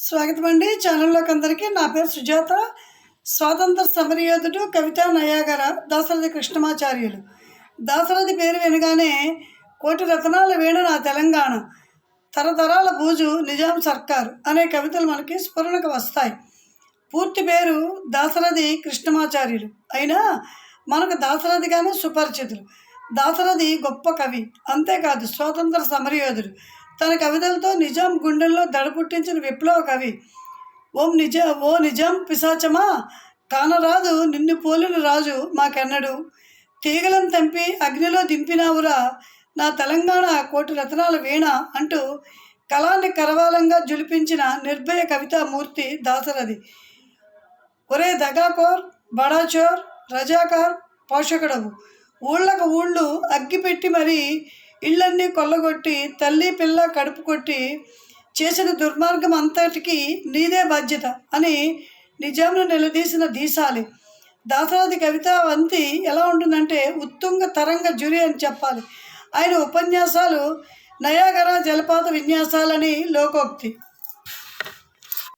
స్వాగతం అండి ఛానల్లోకి అందరికీ. నా పేరు సుజాత. స్వాతంత్ర సమరయోధుడు కవితా నయాగర దాసరథి కృష్ణమాచార్యులు. దాసరథి పేరు వినగానే కోటి రత్నాల వేణు నా తెలంగాణ తరతరాల బూజు నిజాం సర్కార్ అనే కవితలు మనకి స్ఫురణకు వస్తాయి. పూర్తి పేరు దాసరథి కృష్ణమాచార్యులు. అయినా మనకు దాసరథిగానే సుపరిచితులు. దాశరథి గొప్ప కవి. అంతేకాదు స్వాతంత్ర సమరయోధుడు. తన కవితలతో నిజాం గుండెల్లో దడపుట్టించిన విప్లవ కవి. ఓం నిజ ఓ నిజాం పిశాచమా? కానరాదు నిన్ను పోలిన రాజు మాకెన్నడు? తీగలను తెంపి అగ్నిలో దింపినావురా? నా తెలంగాణ కోటి రత్నాల వీణ అంటూ కళాన్ని కరవాలంగా జులిపించిన నిర్భయ కవితామూర్తి దాసరథి. ఒరే దగాకోర్ బడాచోర్ రజాకార్ పోషకుడవు. ఊళ్ళకు ఊళ్ళు అగ్గిపెట్టి మరీ ఇళ్ళన్నీ కొల్లగొట్టి తల్లి పిల్ల కడుపు కొట్టి చేసిన దుర్మార్గం అంతటికి నీదే బాధ్యత అని నిజాంను నిలదీసిన దీశాలి దాశరథి కవిత వంతి ఎలా ఉంటుందంటే ఉత్తుంగ తరంగ జురి అని చెప్పాలి. ఆయన ఉపన్యాసాలు నయాగర జలపాత విన్యాసాలని లోకోక్తి.